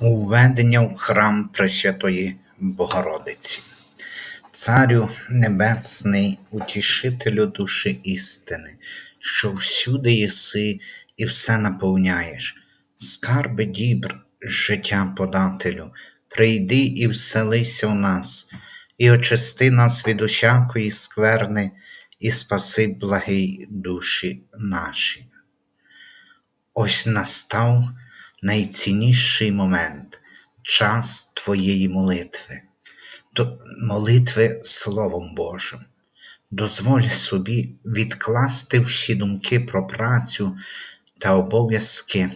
Уведення в храм Пресвятої Богородиці. Царю Небесний, утішителю душі істини, що всюди єси і все наповняєш, скарби дібр, життя подателю, прийди і вселися в нас, і очисти нас від усякої скверни, і спаси благий душі наші. Ось настав найцінніший момент, час твоєї молитви, молитви Словом Божим. Дозволь собі відкласти всі думки про працю та обов'язки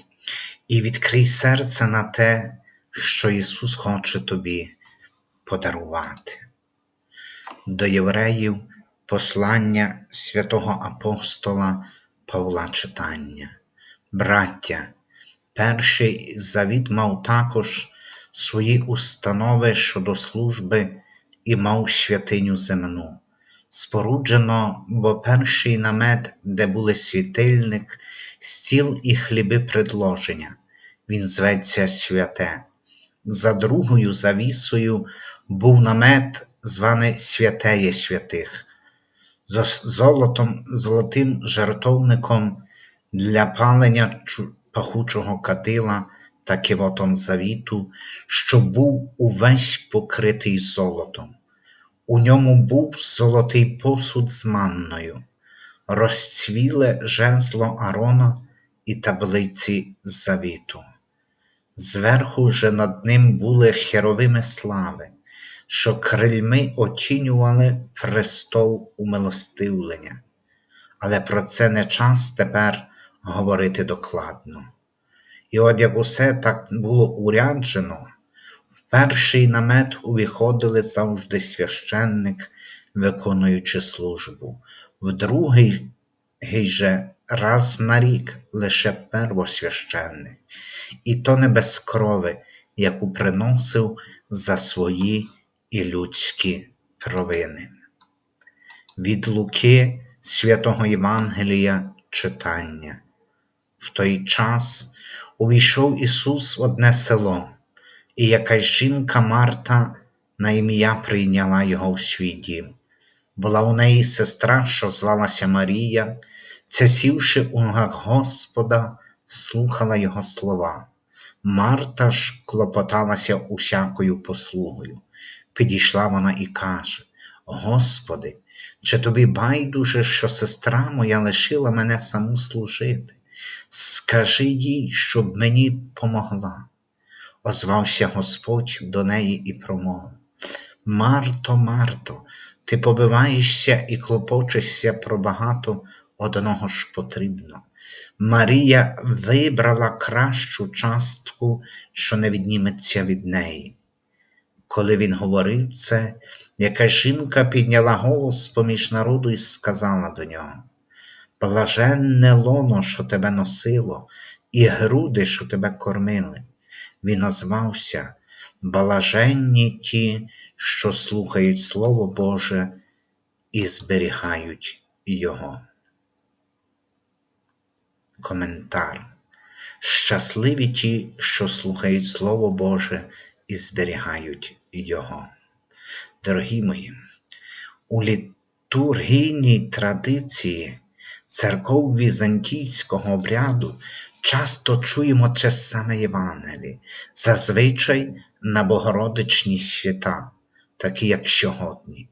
і відкрий серце на те, що Ісус хоче тобі подарувати. До євреїв послання святого апостола Павла читання. Браття, перший завіт мав також свої установи щодо служби і мав святиню земну. Споруджено, бо перший намет, де були світильник, стіл і хліби предложення, він зветься святе. За другою завісою був намет, званий святеє святих, з золотом, золотим жертовником для палення пахучого кадила та кивотом завіту, що був увесь покритий золотом. У ньому був золотий посуд з манною, розцвіле жезло Арона і таблиці завіту. Зверху же над ним були херовими слави, що крильми оцінювали престол умилостивлення. Але про це не час тепер говорити докладно. І от як усе так було уряджено, в перший намет увіходили завжди священник, виконуючи службу, в другий же раз на рік лише первосвященник, і то не без крови, яку приносив за свої і людські провини. Від Луки святого Євангелія читання. В той час увійшов Ісус в одне село, і якась жінка Марта на ім'я прийняла його в свій дім. Була у неї сестра, що звалася Марія, ця сівши у ногах Господа, слухала Його слова. Марта ж клопоталася усякою послугою. Підійшла вона і каже: Господи, чи тобі байдуже, що сестра моя лишила мене саму служити? Скажи їй, щоб мені помогла. Озвався Господь до неї і промовив: Марто, Марто, ти побиваєшся і клопочешся про багато одного ж потрібно. Марія вибрала кращу частку, що не відніметься від неї. Коли він говорив це, якась жінка підняла голос поміж народу і сказала до нього: Блаженне лоно, що тебе носило, і груди, що тебе кормили. Він озвався, блаженні ті, що слухають Слово Боже і зберігають Його. Коментар. Щасливі ті, що слухають Слово Боже і зберігають Його. Дорогі мої, у літургійній традиції церков візантійського обряду часто чуємо те саме Євангеліє, зазвичай на Богородичні свята, такі як сьогодні.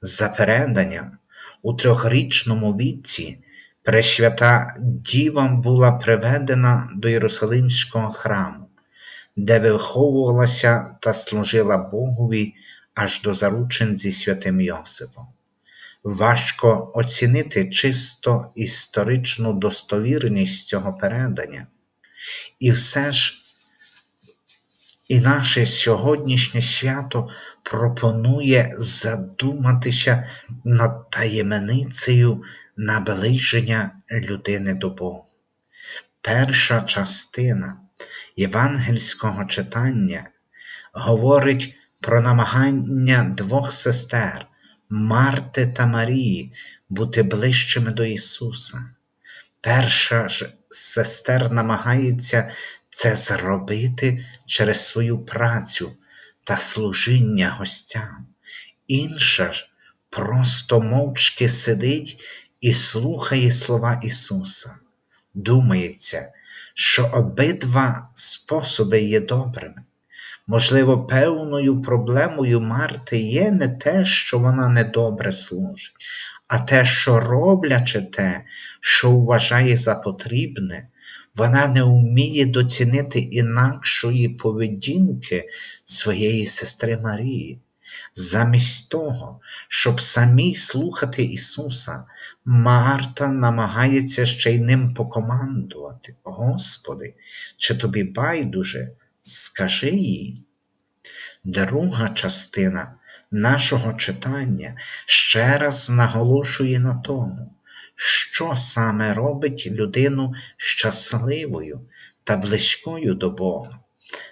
За переданням, у трьохрічному віці Пресвята Діва була приведена до Єрусалимського храму, де виховувалася та служила Богові аж до заручин зі святим Йосифом. Важко оцінити чисто історичну достовірність цього передання. І все ж і наше сьогоднішнє свято пропонує задуматися над таємницею наближення людини до Бога. Перша частина євангельського читання говорить про намагання двох сестер Марти та Марії бути ближчими до Ісуса. Перша ж сестер намагається це зробити через свою працю та служіння гостям. Інша ж просто мовчки сидить і слухає слова Ісуса. Думається, що обидва способи є добрими. Можливо, певною проблемою Марти є не те, що вона недобре служить, а те, що роблячи те, що вважає за потрібне, вона не вміє доцінити інакшої поведінки своєї сестри Марії. Замість того, щоб самій слухати Ісуса, Марта намагається ще й ним покомандувати. Господи, чи тобі байдуже, скажи їй. Друга частина нашого читання ще раз наголошує на тому, що саме робить людину щасливою та близькою до Бога.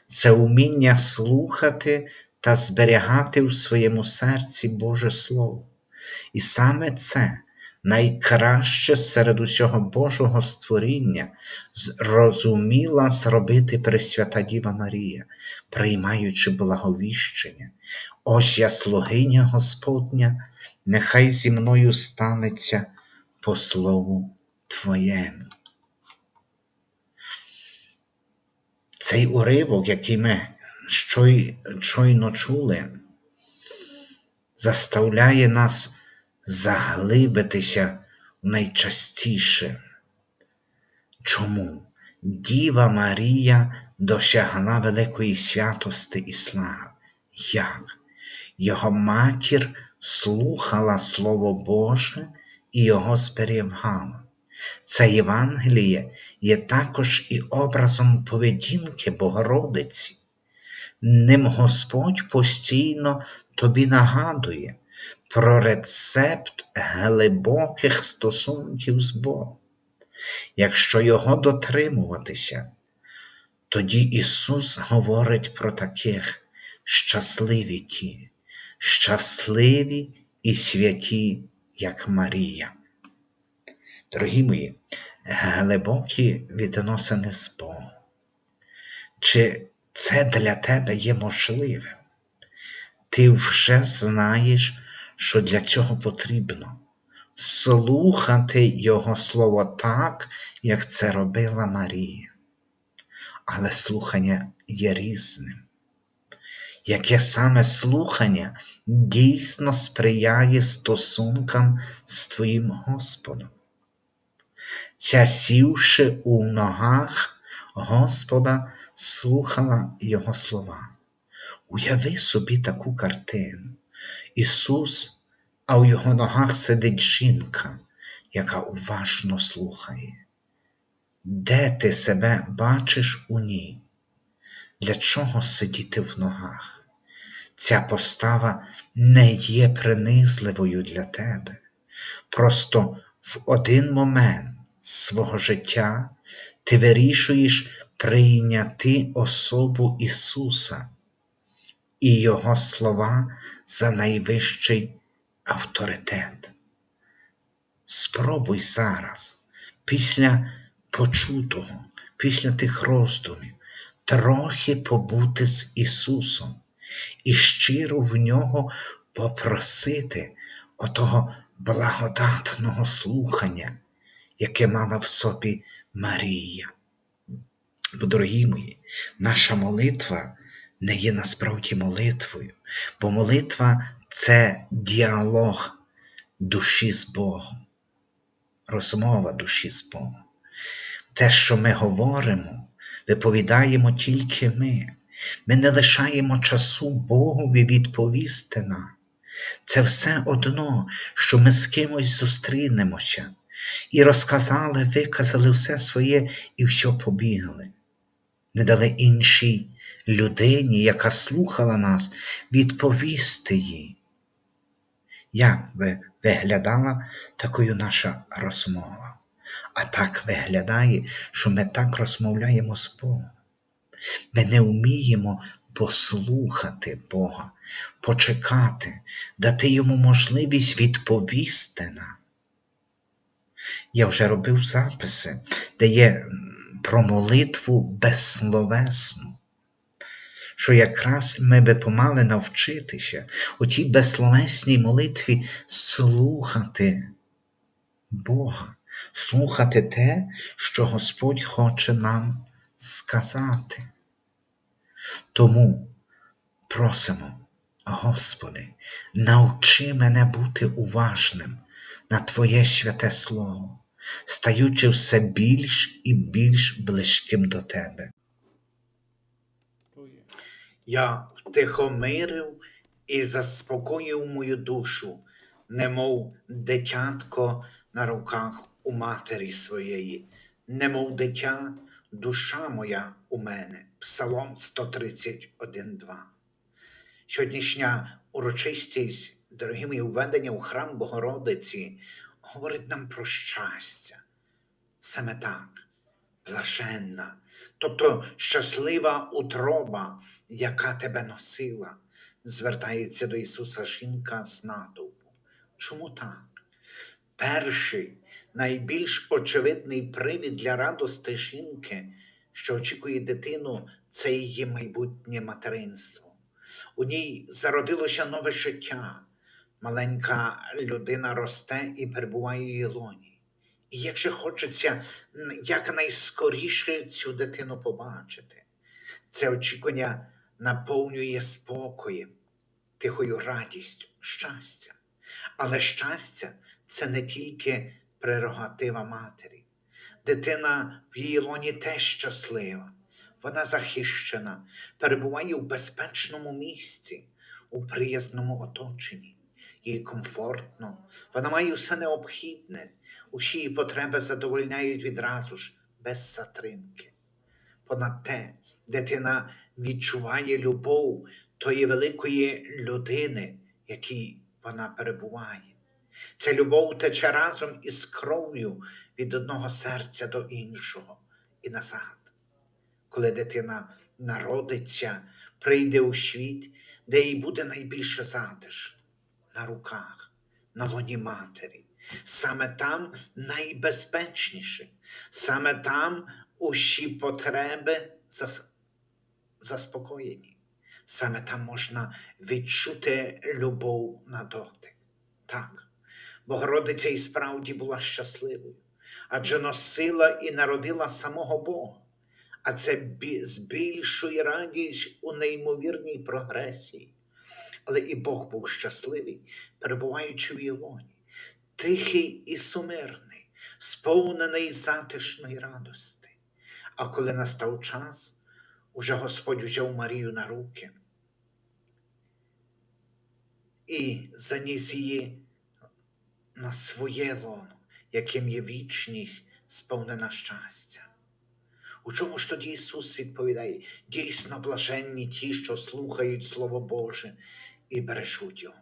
Це вміння слухати та зберігати в своєму серці Боже Слово. І саме це найкраще серед усього Божого створіння зрозуміла зробити Пресвята Діва Марія, приймаючи благовіщення. Ось я слугиня Господня, нехай зі мною станеться по слову Твоєму. Цей уривок, який ми щойно чули, заставляє нас заглибитися найчастіше. Чому Діва Марія досягла великої святости і слави? Як? Його матір слухала Слово Боже і його зберігала. Це Євангеліє є також і образом поведінки Богородиці. Ним Господь постійно тобі нагадує про рецепт глибоких стосунків з Богом. Якщо його дотримуватися, тоді Ісус говорить про таких щасливі ті, щасливі і святі, як Марія. Дорогі мої, глибокі відносини з Богом. Чи це для тебе є можливим? Ти вже знаєш, що для цього потрібно слухати Його Слово так, як це робила Марія. Але слухання є різним. Яке саме слухання дійсно сприяє стосункам з Твоїм Господом? Ця сівши у ногах Господа, слухала Його слова. Уяви собі таку картину. Ісус, а у його ногах сидить жінка, яка уважно слухає. Де ти себе бачиш у ній? Для чого сидіти в ногах? Ця постава не є принизливою для тебе. Просто в один момент свого життя ти вирішуєш прийняти особу Ісуса і Його слова за найвищий авторитет. Спробуй зараз, після почутого, після тих роздумів, трохи побути з Ісусом і щиро в нього попросити отого благодатного слухання, яке мала в собі Марія. Бо, дорогі мої, наша молитва не є насправді молитвою, бо молитва це діалог душі з Богом, розмова душі з Богом. Те, що ми говоримо, виповідаємо тільки ми. Ми не лишаємо часу Богові відповісти нам. Це все одно, що ми з кимось зустрінемося і розказали, виказали все своє і все побігли. Не дали іншій людині, яка слухала нас, відповісти їй. Як би виглядала такою наша розмова? А так виглядає, що ми так розмовляємо з Богом. Ми не вміємо послухати Бога, почекати, дати йому можливість відповісти нам. Я вже робив записи, де є про молитву безсловесну. Що якраз ми би помали навчитися у тій безсловесній молитві слухати Бога, слухати те, що Господь хоче нам сказати. Тому просимо, Господи, навчи мене бути уважним на Твоє святе Слово, стаючи все більш і більш близьким до Тебе. Я втихомирив і заспокоїв мою душу, немов дитятко на руках у матері своєї, немов дитя, душа моя у мене. Псалом 131.2. Сьогоднішня урочистість, дорогі мої введення у храм Богородиці, говорить нам про щастя. Саме так, блаженна, тобто щаслива утроба, яка тебе носила, звертається до Ісуса жінка з натовпу. Чому так? Перший, найбільш очевидний привід для радости жінки, що очікує дитину, це її майбутнє материнство. У ній зародилося нове життя. Маленька людина росте і перебуває в її лоні. І як хочеться якнайскоріше цю дитину побачити, це очікування наповнює спокоєм, тихою радістю, щастям. Але щастя це не тільки прерогатива матері. Дитина в її лоні теж щаслива, вона захищена, перебуває в безпечному місці, у приязному оточенні. Їй комфортно, вона має все необхідне, усі її потреби задовольняють відразу ж, без затримки. Понад те, дитина відчуває любов тої великої людини, якій вона перебуває. Ця любов тече разом із кров'ю від одного серця до іншого і назад. Коли дитина народиться, прийде у світ, де їй буде найбільше затишно на руках, на лоні матері. Саме там найбезпечніше, саме там усі потреби заспокоєні. Саме там можна відчути любов на дотик. Так, Богородиця і справді була щасливою, адже носила і народила самого Бога. А це збільшує радість у неймовірній прогресії. Але і Бог був щасливий, перебуваючи в її лоні, тихий і сумирний, сповнений затишної радости. А коли настав час, уже Господь взяв Марію на руки і заніс її на своє лоно, яким є вічність, сповнена щастя. У чому ж тоді Ісус відповідає? Дійсно блаженні ті, що слухають Слово Боже і бережуть його.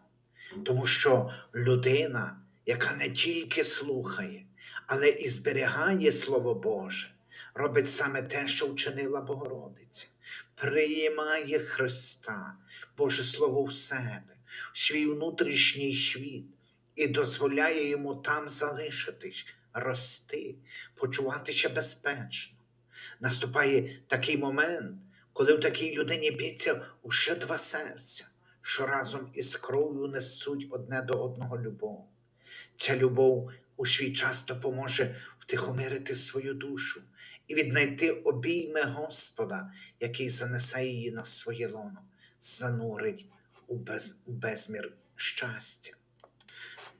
Тому що людина, яка не тільки слухає, але і зберігає Слово Боже, робить саме те, що вчинила Богородиця, приймає Христа, Боже Слово в себе, в свій внутрішній світ і дозволяє йому там залишитись, рости, почуватися безпечно. Наступає такий момент, коли в такій людині б'ється уже два серця, що разом із кров'ю несуть одне до одного любов. Ця любов у свій час допоможе втихомирити свою душу і віднайти обійми Господа, який занесе її на своє лоно, занурить у, без, у безмір щастя.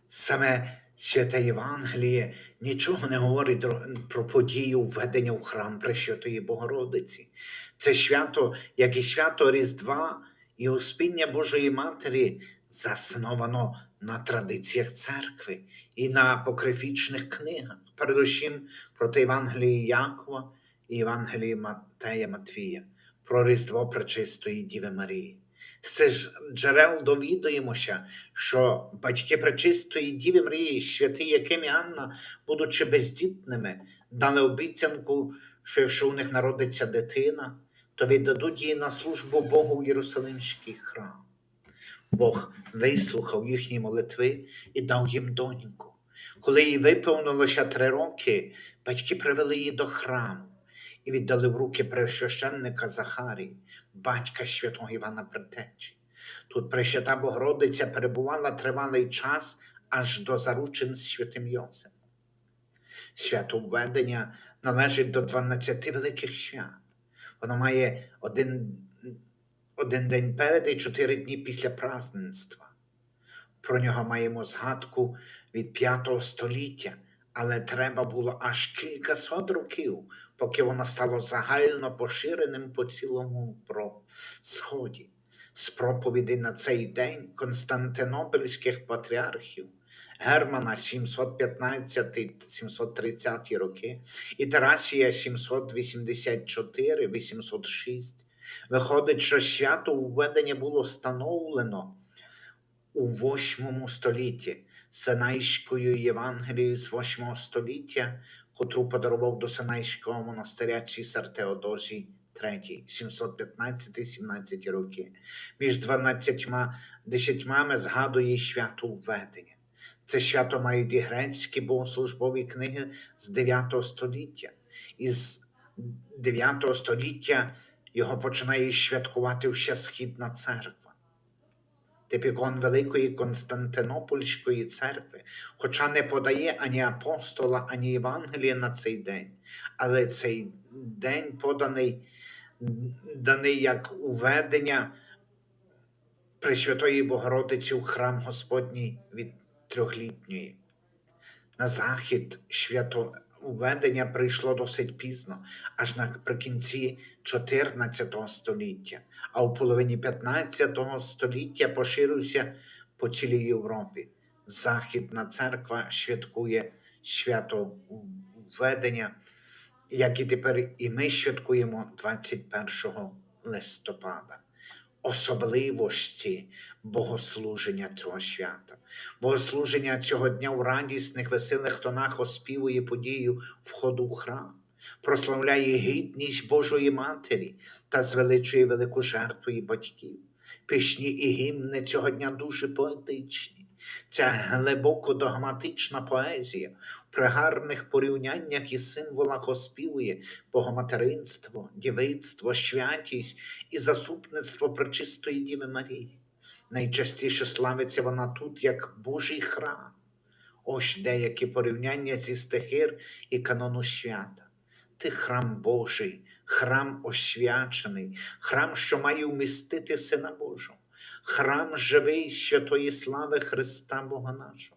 Саме святе Євангеліє нічого не говорить про подію введення в храм Пресвятої Богородиці. Це свято, як і свято Різдва і Успіння Божої Матері, засновано на традиціях церкви і на апокрифічних книгах, передусім проти Євангелії Якова і Євангелії Матея Матвія, про Різдво Пречистої Діви Марії. З джерел довідуємося, що батьки Пречистої Діви Марії, святий Яким і Анна, будучи бездітними, дали обіцянку, що якщо у них народиться дитина, то віддадуть її на службу Богу в Єрусалимський храм. Бог вислухав їхні молитви і дав їм доньку. Коли їй виповнилося три роки, батьки привели її до храму і віддали в руки пресвященника Захарії, батька святого Івана Предтечі. Тут Пресвята Богородиця перебувала тривалий час аж до заручин з святим Йосифом. Свято введення належить до 12 великих свят. Воно має один, один день перед і чотири дні після праздненства. Про нього маємо згадку від п'ятого століття, але треба було аж кількасот років, поки воно стало загально поширеним по цілому про сході. З проповідей на цей день константинопольських патріархів Германа 715-730 роки і Тарасія 784-806 виходить, що свято введення було встановлено у VIII столітті Синайською Євангелією з VIII століття, котру подарував до Синайського монастиря Цісар Теодозій III, 715-17 роки. Між 12 десятьмами згадує свято введення. Це свято мають і грецькі богослужбові книги з 9 століття. Із 9 століття його починає святкувати вся Східна церква. Типікон Великої Константинопольської церкви, хоча не подає ані апостола, ані Євангелія на цей день, але цей день поданий даний як уведення Пресвятої Богородиці у храм Господній від трьохлітньої. На захід святовведення прийшло досить пізно, аж наприкінці 14 століття, а у половині 15 століття поширився по цілій Європі. Західна церква святкує свято введення, як і тепер і ми святкуємо 21 листопада особливості богослуження цього свята. Богослуження цього дня у радісних, веселих тонах оспівує подію входу в храм, прославляє гідність Божої Матері та звеличує велику жертву її батьків. Пісні і гімни цього дня дуже поетичні. Ця глибоко догматична поезія в пригарних порівняннях і символах оспівує богоматеринство, дівицтво, святість і заступництво Пречистої Діви Марії. Найчастіше славиться вона тут як Божий храм. Ось деякі порівняння зі стихир і канону свята. Ти храм Божий, храм освячений, храм, що має вмістити Сина Божого, храм живий святої слави Христа Бога нашого,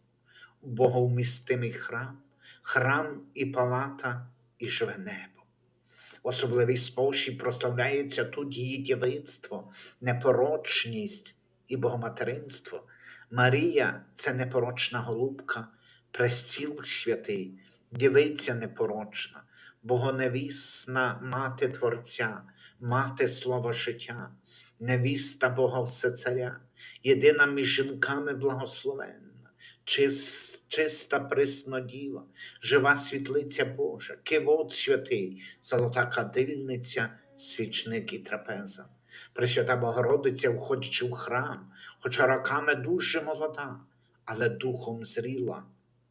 боговмістимий храм, храм і палата, і живе небо. Особливий спосіб прославляється тут її дівицтво, непорочність і богоматеринство. Марія це непорочна голубка, престіл святий, дівиця непорочна, богоневісна мати Творця, мати Слова життя, невіста Бога Всецаря, єдина між жінками благословенна, чис, чиста приснодіва, жива світлиця Божа, кивот святий, золота кадильниця, свічник і трапеза. Пресвята Богородиця, входячи в храм, хоча роками дуже молода, але духом зріла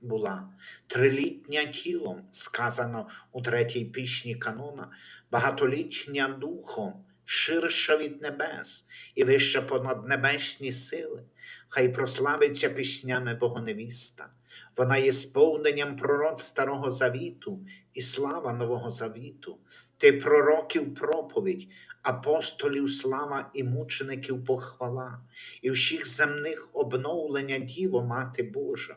була, трилітня тілом, сказано у третій пісні канона, багатолітня духом, ширша від небес і вища понад небесні сили, хай прославиться піснями Богоневіста. Вона є сповненням пророc Старого Завіту і слава Нового Завіту, ти пророків проповідь, апостолів слава і мучеників похвала, і всіх земних обновлення Діво Мати Божа.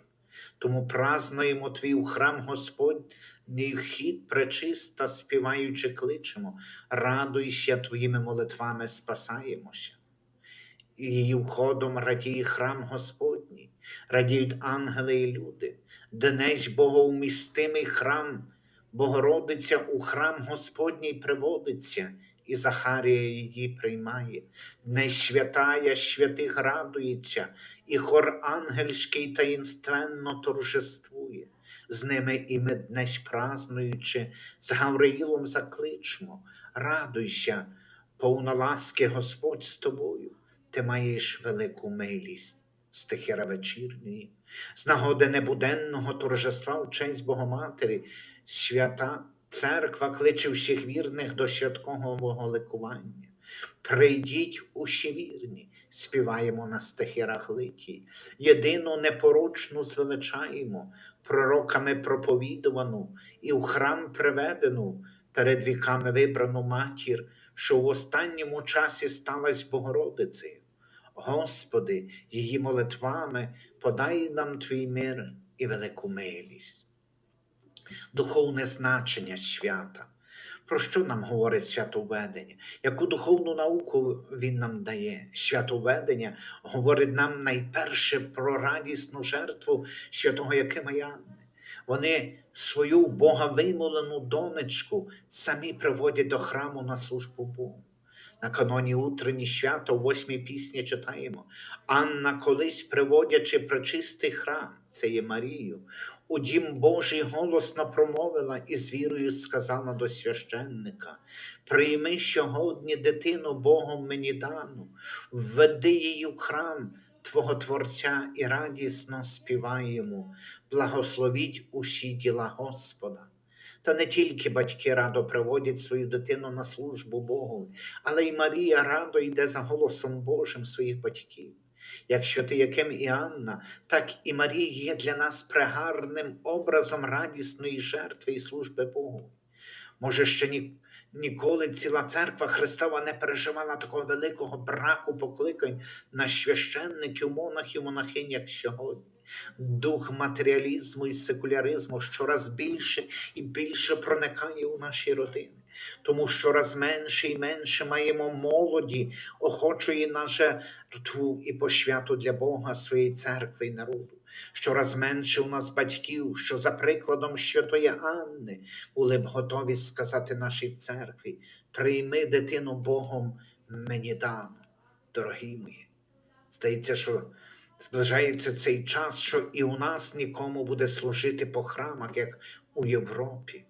Тому празнуємо твій у храм Господній вхід пречиста, співаючи кличемо, радуйся твоїми молитвами, спасаємося. І її входом радіє храм Господній, радіють ангели і люди, днесь богоумістимий храм, Богородиця у храм Господній приводиться, і Захарія її приймає, днесь святая святих радується, і хор ангельський таїнственно торжествує. З ними і ми днесь празнуючи, з Гавриїлом закличмо, радуйся, повна ласки Господь з тобою, ти маєш велику милість. Стихира вечірньої, з нагоди небуденного торжества в честь Богоматері, свята Церква кличе всіх вірних до святкового ликування. Прийдіть усі вірні, співаємо на стихи рахлиті, єдину непорочну звеличаємо, пророками проповідувану і в храм приведену, перед віками вибрану матір, що в останньому часі сталась Богородицею. Господи, її молитвами подай нам твій мир і велику милість. Духовне значення свята. Про що нам говорить святоведення? Яку духовну науку він нам дає? Святоведення говорить нам найперше про радісну жертву святого Якима Янни. Вони свою Бога вимолену донечку самі приводять до храму на службу Богу. На каноні утренні свята у восьмій пісні читаємо. Анна колись приводячи пречистий храм, це є Марію, у дім Божий голосно промовила і з вірою сказала до священника: Прийми сьогодні дитину Богом мені дану, введи її в храм Твого Творця і радісно співаємо, благословіть усі діла Господа. Та не тільки батьки радо приводять свою дитину на службу Богу, але й Марія радо йде за голосом Божим своїх батьків. Як ти, Яким і Анна, так і Марія є для нас прегарним образом радісної жертви і служби Богу. Може, ще ні, ніколи ціла церква Христова не переживала такого великого браку покликань на священників, монахів, монахинь, як сьогодні. Дух матеріалізму і секуляризму щораз більше і більше проникає у наші родини. Тому щораз менше і менше маємо молоді, охочої на жертву і пошвяту для Бога, своєї церкви і народу. Щораз менше у нас батьків, що за прикладом святої Анни були б готові сказати нашій церкві: прийми дитину Богом мені дану, дорогі мої. Здається, що зближається цей час, що і у нас нікому буде служити по храмах, як у Європі.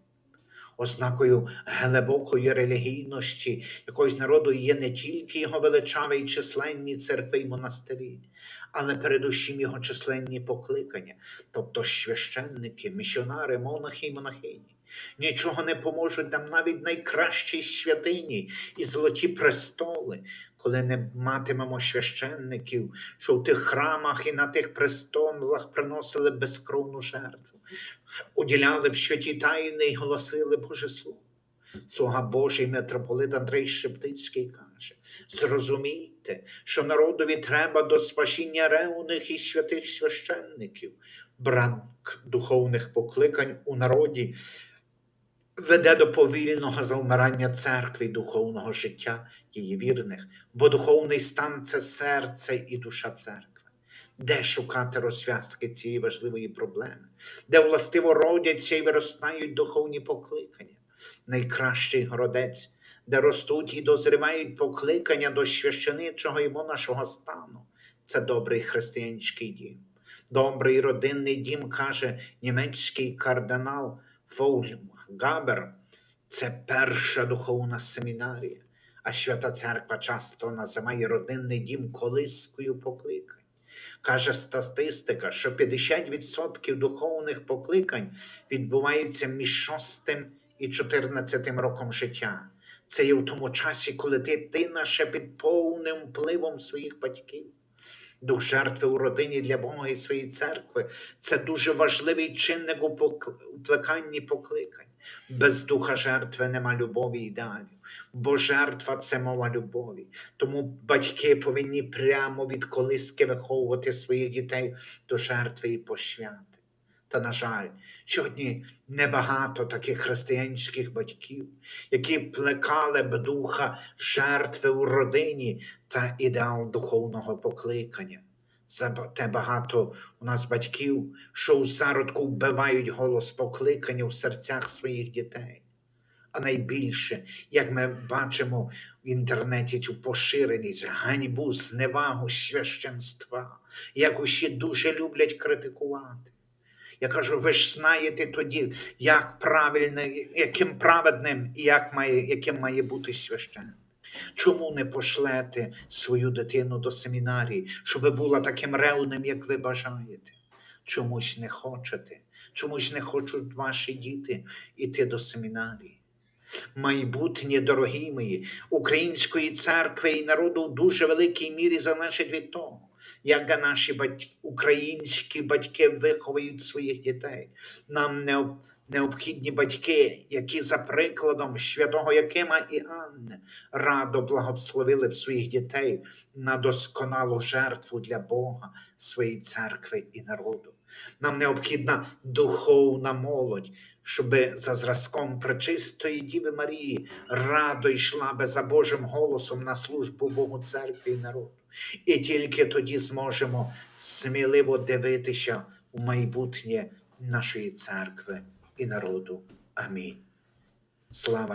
Ознакою глибокої релігійності якогось народу є не тільки його величаві й численні церкви й монастирі, але передусім його численні покликання, тобто священники, місіонари, монахи й монахині. Нічого не поможуть нам навіть найкращі святині і золоті престоли, коли не матимемо священників, що в тих храмах і на тих престолах приносили безкровну жертву, уділяли б святі тайни і голосили Боже Слово. Слуга Божий митрополит Андрей Шептицький каже: зрозумійте, що народові треба до спасіння ревних і святих священників, брак духовних покликань у народі веде до повільного завмирання церкви духовного життя її вірних, бо духовний стан це серце і душа церкви. Де шукати розв'язки цієї важливої проблеми, де властиво родяться і виростають духовні покликання, найкращий городець, де ростуть і дозрівають покликання до священичого і монашого стану, це добрий християнський дім. Добрий родинний дім, каже німецький кардинал Фоулем Габер, це перша духовна семінарія, а Свята Церква часто називає родинний дім колискою покликань. Каже статистика, що 50% духовних покликань відбувається між 6 і 14 роком життя. Це є в тому часі, коли дитина ще під повним впливом своїх батьків. Дух жертви у родині для Бога і своєї церкви це дуже важливий чинник у плеканні покликань. Без духа жертви нема любові і далі. бо жертва це мова любові. Тому батьки повинні прямо від колиски виховувати своїх дітей до жертви і пошвяти. Та, на жаль, сьогодні небагато таких християнських батьків, які плекали б духа жертви у родині та ідеал духовного покликання. Зате багато у нас батьків, що у зародку вбивають голос покликання в серцях своїх дітей. А найбільше, як ми бачимо в інтернеті цю поширеність, ганьбу, зневагу священства, як усі дуже люблять критикувати. Я кажу, ви ж знаєте тоді, як правильно, яким праведним і як має, яким має бути священник. Чому не пошлете свою дитину до семінарії, щоб була таким ревним, як ви бажаєте? Чомусь не хочете, Чомусь не хочуть ваші діти йти до семінарії. Майбутнє, дорогі мої, української церкви і народу в дуже великій мірі залежить від того, як наші батьки, українські батьки виховують своїх дітей. Нам необхідні батьки, які за прикладом святого Якима і Анни радо благословили б своїх дітей на досконалу жертву для Бога, своєї церкви і народу. Нам необхідна духовна молодь, щоб за зразком пречистої Діви Марії радо йшла би за Божим голосом на службу Богу церкві і народу. І тільки тоді зможемо сміливо дивитися у майбутнє нашої церкви і народу. Амінь. Слава